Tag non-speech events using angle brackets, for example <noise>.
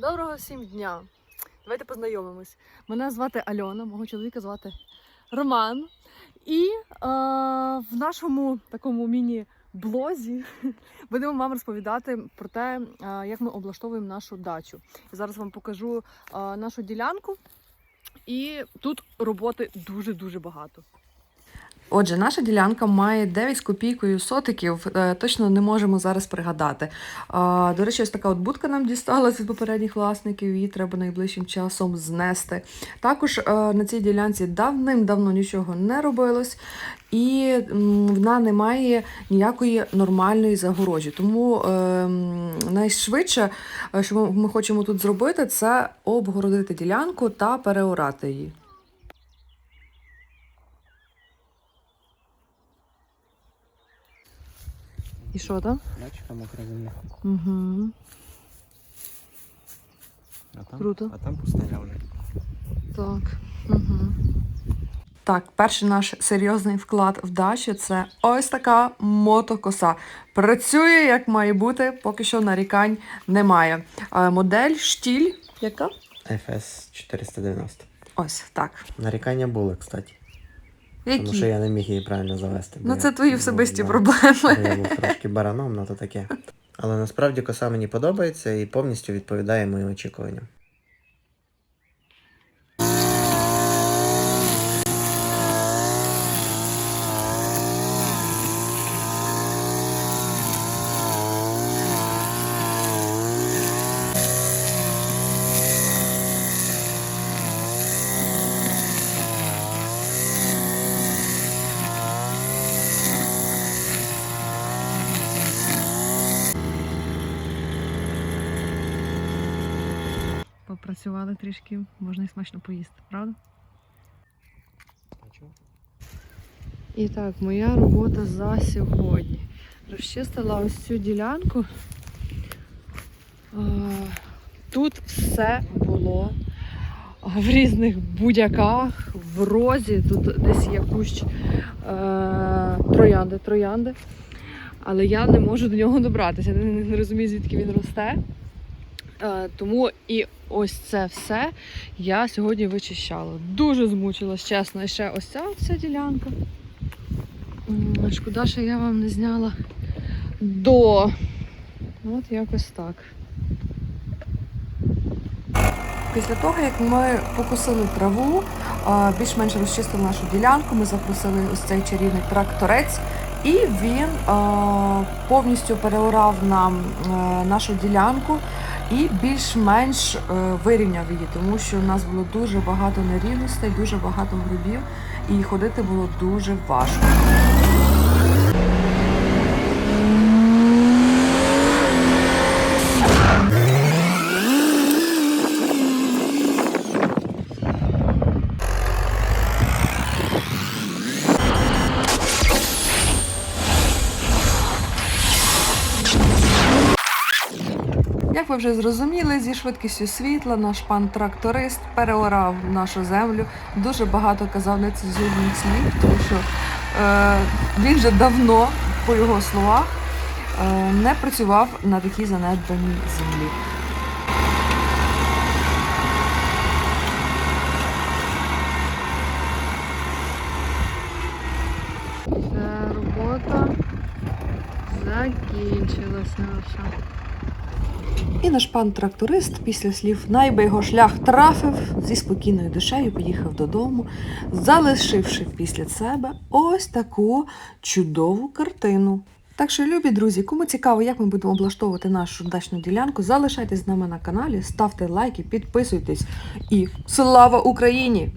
Доброго всім дня! Давайте познайомимось. Мене звати Альона, мого чоловіка звати Роман. І е, в нашому такому міні-блозі <laughs> будемо вам розповідати про те, е, як ми облаштовуємо нашу дачу. Зараз вам покажу е, нашу ділянку, і тут роботи дуже-дуже багато. Отже, наша ділянка має 9 з копійкою сотиків. е, Точно не можемо зараз пригадати. До речі, ось така от будка нам дісталась від попередніх власників, її треба найближчим часом знести. Також е, на цій ділянці давним-давно нічого не робилось, і вона не має ніякої нормальної загорожі. Тому е, найшвидше, що ми хочемо тут зробити, це обгородити ділянку та переорати її. І що там? Бачиш, мокра земля. Угу. А там, Круто. А там пустеля вже. Так. Угу. Так, перший наш серйозний вклад в дачу це ось така мотокоса. Працює як має бути, поки що нарікань немає. Модель штіль. Яка? FS 490. Ось так. Нарікання були, кстати. Тому що я не міг її правильно завести. Ну, я це твої особисті проблеми. Я був трошки бараном, ну то таке. Але насправді коса мені подобається і повністю відповідає моїм очікуванням. Попрацювали трішки, можна і смачно поїсти, правда? І так, моя робота за сьогодні. Розчистила ось цю ділянку. Тут все було в різних будяках, в розі. Тут десь є кущ е, троянди, троянди. Але я не можу до нього добратися. Не розумію, звідки він росте. Е, тому і ось це все я сьогодні вичищала. Дуже змучилась, чесно. І ще ось ця вся ділянка. Шкода, що я вам не зняла до. От якось так. Після того, як ми покусили траву, більш-менш розчистили нашу ділянку, ми запросили ось цей чарівний тракторець, і він повністю переорав нам е, нашу ділянку і більш-менш е, вирівняв її, тому що у нас було дуже багато нерівностей, дуже багато грибів, і ходити було дуже важко. Як ви вже зрозуміли, зі швидкістю світла наш пан тракторист переорав нашу землю. Дуже багато казав нецензурних слів, тому що е, він вже давно, по його словах, е, не працював на такій занедбаній землі. Все, робота закінчилась наша. І наш пан тракторист після слів найби його шлях трафив зі спокійною душею поїхав додому, залишивши після себе ось таку чудову картину. Так що, любі друзі, кому цікаво, як ми будемо облаштовувати нашу дачну ділянку, залишайтесь з нами на каналі, ставте лайки, підписуйтесь і слава Україні!